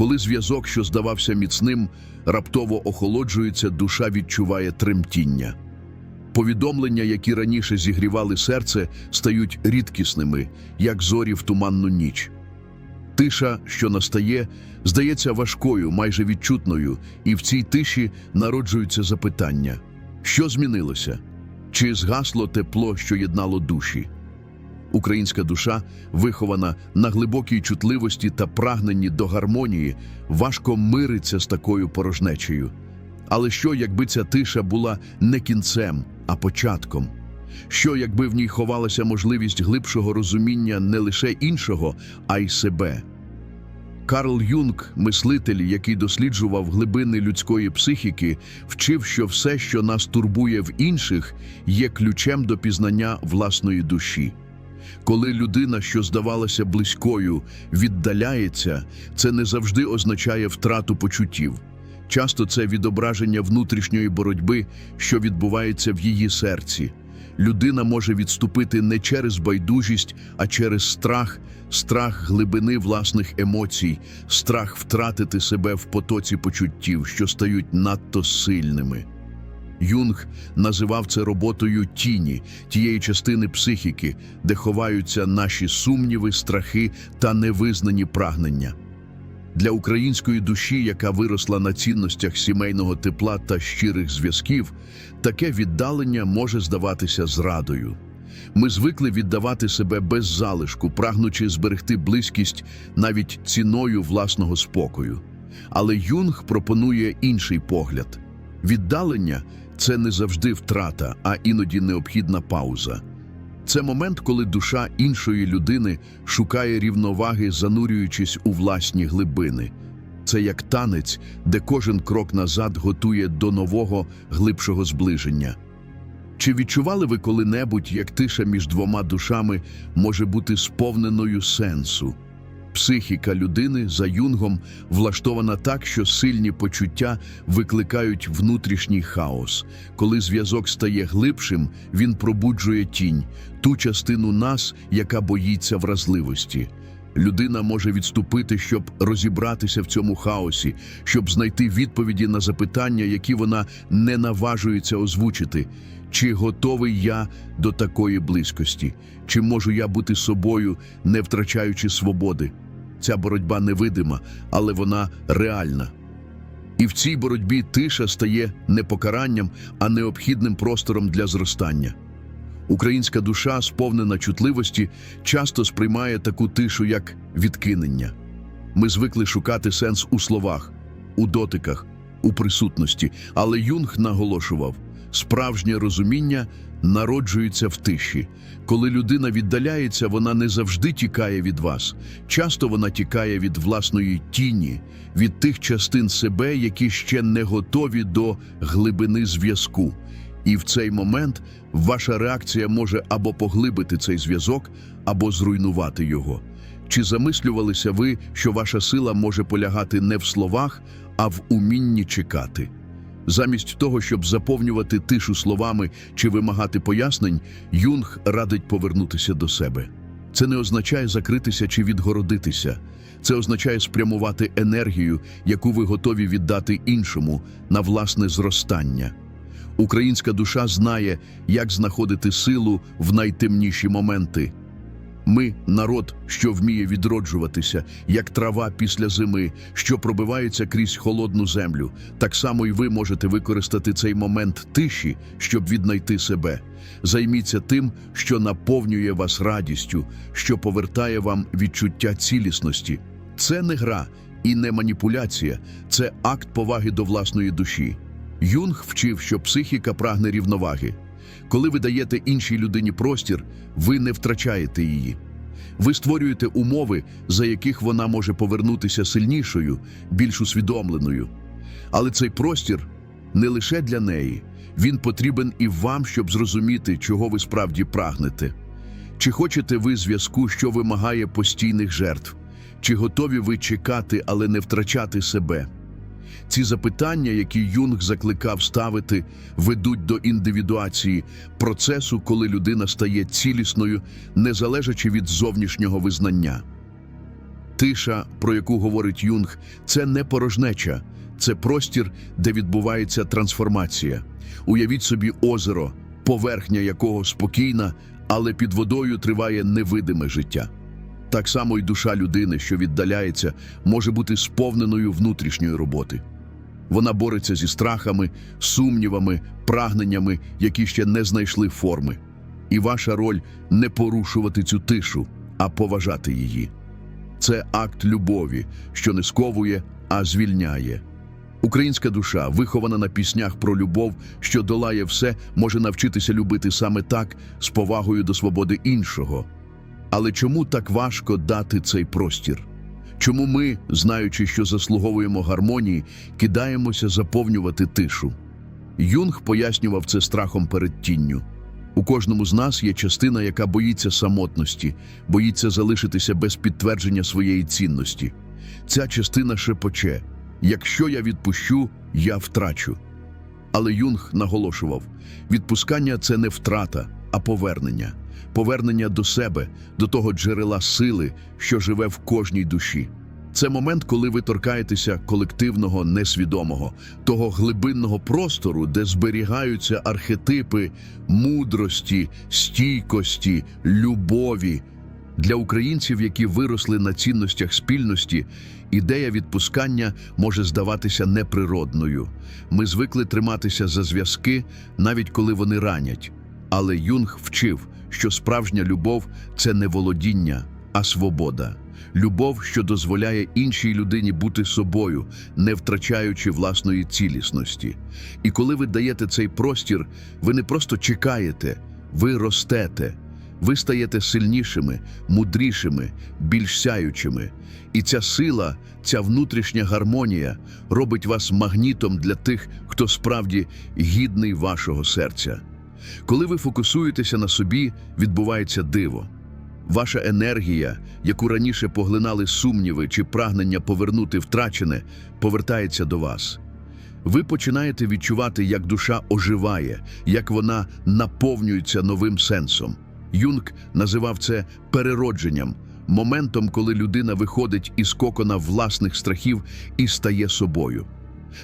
Коли зв'язок, що здавався міцним, раптово охолоджується, душа відчуває тремтіння. Повідомлення, які раніше зігрівали серце, стають рідкісними, як зорі в туманну ніч. Тиша, що настає, здається важкою, майже відчутною, і в цій тиші народжуються запитання: що змінилося? Чи згасло тепло, що єднало душі? Українська душа, вихована на глибокій чутливості та прагненні до гармонії, важко мириться з такою порожнечею. Але що, якби ця тиша була не кінцем, а початком? Що, якби в ній ховалася можливість глибшого розуміння не лише іншого, а й себе? Карл Юнг, мислитель, який досліджував глибини людської психіки, вчив, що все, що нас турбує в інших, є ключем до пізнання власної душі. Коли людина, що здавалася близькою, віддаляється, це не завжди означає втрату почуттів. Часто це відображення внутрішньої боротьби, що відбувається в її серці. Людина може відступити не через байдужість, а через страх, страх глибини власних емоцій, страх втратити себе в потоці почуттів, що стають надто сильними. Юнг називав це роботою тіні, тієї частини психіки, де ховаються наші сумніви, страхи та невизнані прагнення. Для української душі, яка виросла на цінностях сімейного тепла та щирих зв'язків, таке віддалення може здаватися зрадою. Ми звикли віддавати себе без залишку, прагнучи зберегти близькість навіть ціною власного спокою. Але Юнг пропонує інший погляд. Віддалення це не завжди втрата, а іноді необхідна пауза. Це момент, коли душа іншої людини шукає рівноваги, занурюючись у власні глибини. Це як танець, де кожен крок назад готує до нового, глибшого зближення. Чи відчували ви коли-небудь, як тиша між двома душами може бути сповненою сенсу? Психіка людини за юнгом влаштована так, що сильні почуття викликають внутрішній хаос. Коли зв'язок стає глибшим, він пробуджує тінь, ту частину нас, яка боїться вразливості. Людина може відступити, щоб розібратися в цьому хаосі, щоб знайти відповіді на запитання, які вона не наважується озвучити. Чи готовий я до такої близькості? Чи можу я бути собою, не втрачаючи свободи? Ця боротьба невидима, але вона реальна. І в цій боротьбі тиша стає не покаранням, а необхідним простором для зростання. Українська душа, сповнена чутливості, часто сприймає таку тишу як відкинення. Ми звикли шукати сенс у словах, у дотиках, у присутності, але Юнг наголошував, справжнє розуміння народжується в тиші. Коли людина віддаляється, вона не завжди тікає від вас. Часто вона тікає від власної тіні, від тих частин себе, які ще не готові до глибини зв'язку. І в цей момент ваша реакція може або поглибити цей зв'язок, або зруйнувати його. Чи замислювалися ви, що ваша сила може полягати не в словах, а в умінні чекати? Замість того, щоб заповнювати тишу словами чи вимагати пояснень, Юнг радить повернутися до себе. Це не означає закритися чи відгородитися. Це означає спрямувати енергію, яку ви готові віддати іншому на власне зростання. Українська душа знає, як знаходити силу в найтемніші моменти. Ми народ, що вміє відроджуватися, як трава після зими, що пробивається крізь холодну землю. Так само і ви можете використати цей момент тиші, щоб віднайти себе. Займіться тим, що наповнює вас радістю, що повертає вам відчуття цілісності. Це не гра і не маніпуляція, це акт поваги до власної душі. Юнг вчив, що психіка прагне рівноваги. Коли ви даєте іншій людині простір, ви не втрачаєте її. Ви створюєте умови, за яких вона може повернутися сильнішою, більш усвідомленою. Але цей простір не лише для неї, він потрібен і вам, щоб зрозуміти, чого ви справді прагнете. Чи хочете ви зв'язку, що вимагає постійних жертв? Чи готові ви чекати, але не втрачати себе? Ці запитання, які Юнг закликав ставити, ведуть до індивідуації процесу, коли людина стає цілісною, не залежачи від зовнішнього визнання. Тиша, про яку говорить Юнг, це не порожнеча, це простір, де відбувається трансформація. Уявіть собі озеро, поверхня якого спокійна, але під водою триває невидиме життя. Так само й душа людини, що віддаляється, може бути сповненою внутрішньої роботи. Вона бореться зі страхами, сумнівами, прагненнями, які ще не знайшли форми. І ваша роль не порушувати цю тишу, а поважати її. Це акт любові, що не сковує, а звільняє. Українська душа, вихована на піснях про любов, що долає все, може навчитися любити саме так, з повагою до свободи іншого. Але чому так важко дати цей простір? Чому ми, знаючи, що заслуговуємо гармонії, кидаємося заповнювати тишу? Юнг пояснював це страхом перед тінню. У кожному з нас є частина, яка боїться самотності, боїться залишитися без підтвердження своєї цінності. Ця частина шепоче якщо я відпущу, я втрачу. Але Юнг наголошував: відпускання це не втрата, а повернення, повернення до себе, до того джерела сили, що живе в кожній душі. Це момент, коли ви торкаєтеся колективного несвідомого, того глибинного простору, де зберігаються архетипи мудрості, стійкості, любові. Для українців, які виросли на цінностях спільності, ідея відпускання може здаватися неприродною. Ми звикли триматися за зв'язки, навіть коли вони ранять. Але Юнг вчив, що справжня любов це не володіння, а свобода. Любов, що дозволяє іншій людині бути собою, не втрачаючи власної цілісності. І коли ви даєте цей простір, ви не просто чекаєте, ви ростете. Ви стаєте сильнішими, мудрішими, більш сяючими. І ця сила, ця внутрішня гармонія робить вас магнітом для тих, хто справді гідний вашого серця. Коли ви фокусуєтеся на собі, відбувається диво. Ваша енергія, яку раніше поглинали сумніви чи прагнення повернути втрачене, повертається до вас. Ви починаєте відчувати, як душа оживає, як вона наповнюється новим сенсом. Юнг називав це переродженням, моментом, коли людина виходить із кокона власних страхів і стає собою.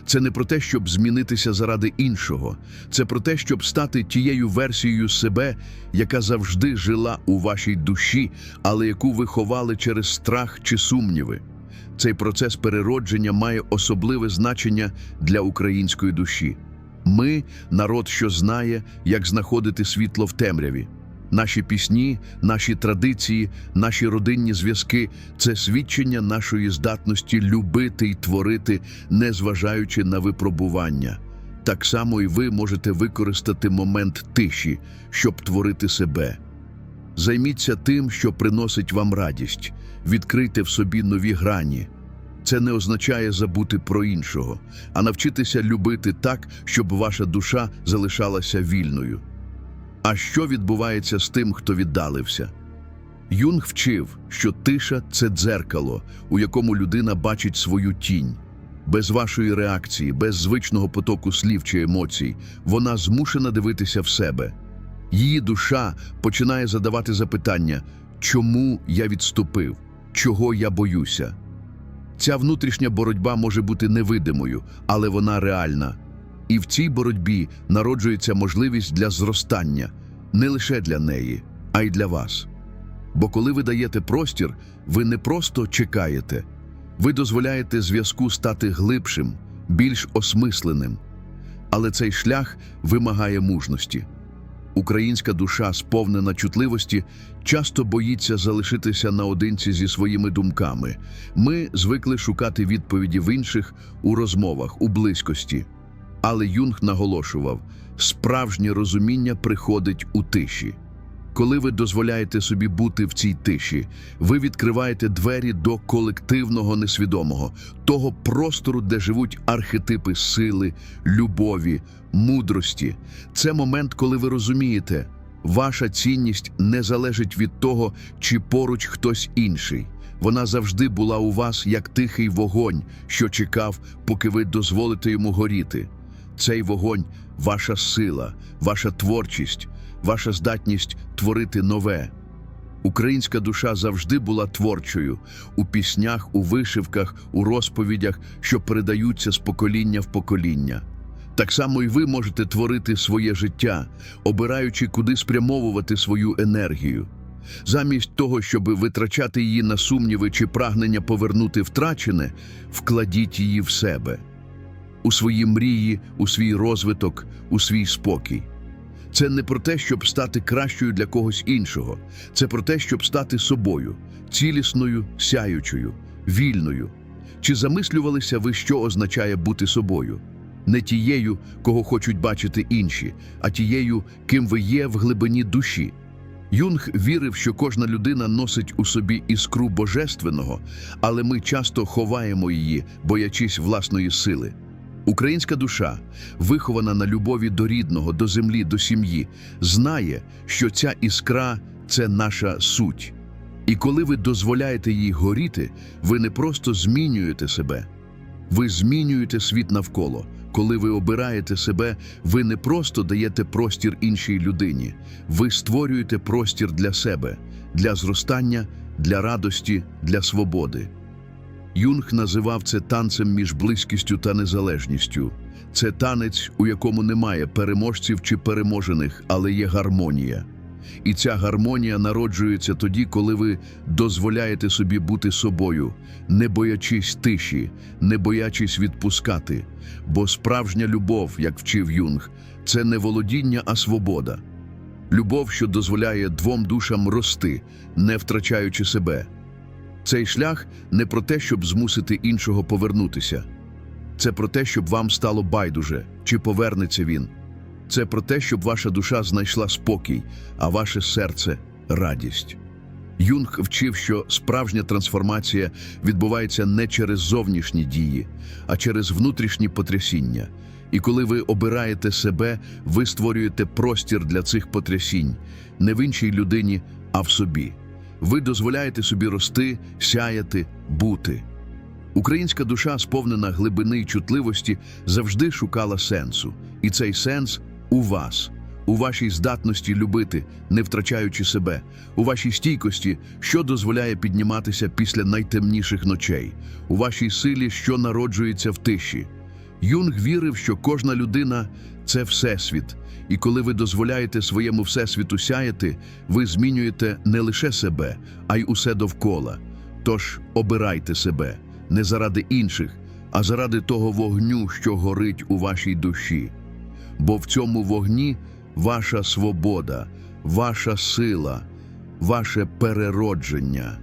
Це не про те, щоб змінитися заради іншого, це про те, щоб стати тією версією себе, яка завжди жила у вашій душі, але яку ви ховали через страх чи сумніви. Цей процес переродження має особливе значення для української душі. Ми народ, що знає, як знаходити світло в темряві. Наші пісні, наші традиції, наші родинні зв'язки це свідчення нашої здатності любити й творити, незважаючи на випробування. Так само і ви можете використати момент тиші, щоб творити себе. Займіться тим, що приносить вам радість, відкрийте в собі нові грані. Це не означає забути про іншого, а навчитися любити так, щоб ваша душа залишалася вільною. А що відбувається з тим, хто віддалився? Юнг вчив, що тиша це дзеркало, у якому людина бачить свою тінь. Без вашої реакції, без звичного потоку слів чи емоцій, вона змушена дивитися в себе. Її душа починає задавати запитання, чому я відступив, чого я боюся. Ця внутрішня боротьба може бути невидимою, але вона реальна. І в цій боротьбі народжується можливість для зростання не лише для неї, а й для вас. Бо коли ви даєте простір, ви не просто чекаєте, ви дозволяєте зв'язку стати глибшим, більш осмисленим. Але цей шлях вимагає мужності. Українська душа, сповнена чутливості, часто боїться залишитися наодинці зі своїми думками. Ми звикли шукати відповіді в інших у розмовах, у близькості. Але Юнг наголошував, справжнє розуміння приходить у тиші. Коли ви дозволяєте собі бути в цій тиші, ви відкриваєте двері до колективного несвідомого, того простору, де живуть архетипи сили, любові, мудрості. Це момент, коли ви розумієте, ваша цінність не залежить від того, чи поруч хтось інший. Вона завжди була у вас як тихий вогонь, що чекав, поки ви дозволите йому горіти. Цей вогонь ваша сила, ваша творчість, ваша здатність творити нове. Українська душа завжди була творчою у піснях, у вишивках, у розповідях, що передаються з покоління в покоління. Так само і ви можете творити своє життя, обираючи, куди спрямовувати свою енергію. Замість того, щоб витрачати її на сумніви чи прагнення повернути втрачене, вкладіть її в себе, у свої мрії, у свій розвиток, у свій спокій. Це не про те, щоб стати кращою для когось іншого, це про те, щоб стати собою, цілісною, сяючою, вільною. Чи замислювалися ви, що означає бути собою? Не тією, кого хочуть бачити інші, а тією, ким ви є в глибині душі. Юнг вірив, що кожна людина носить у собі іскру божественного, але ми часто ховаємо її, боячись власної сили. Українська душа, вихована на любові до рідного, до землі, до сім'ї, знає, що ця іскра це наша суть. І коли ви дозволяєте їй горіти, ви не просто змінюєте себе, ви змінюєте світ навколо. Коли ви обираєте себе, ви не просто даєте простір іншій людині, ви створюєте простір для себе, для зростання, для радості, для свободи. Юнг називав це танцем між близькістю та незалежністю. Це танець, у якому немає переможців чи переможених, але є гармонія. І ця гармонія народжується тоді, коли ви дозволяєте собі бути собою, не боячись тиші, не боячись відпускати. Бо справжня любов, як вчив Юнг, це не володіння, а свобода. Любов, що дозволяє двом душам рости, не втрачаючи себе. Цей шлях не про те, щоб змусити іншого повернутися. Це про те, щоб вам стало байдуже, чи повернеться він. Це про те, щоб ваша душа знайшла спокій, а ваше серце радість. Юнг вчив, що справжня трансформація відбувається не через зовнішні дії, а через внутрішні потрясіння. І коли ви обираєте себе, ви створюєте простір для цих потрясінь не в іншій людині, а в собі. Ви дозволяєте собі рости, сяяти, бути. Українська душа, сповнена глибини й чутливості, завжди шукала сенсу. І цей сенс у вас, у вашій здатності любити, не втрачаючи себе, у вашій стійкості, що дозволяє підніматися після найтемніших ночей, у вашій силі, що народжується в тиші. Юнг вірив, що кожна людина це всесвіт, і коли ви дозволяєте своєму всесвіту сяяти, ви змінюєте не лише себе, а й усе довкола. Тож обирайте себе не заради інших, а заради того вогню, що горить у вашій душі. Бо в цьому вогні ваша свобода, ваша сила, ваше переродження.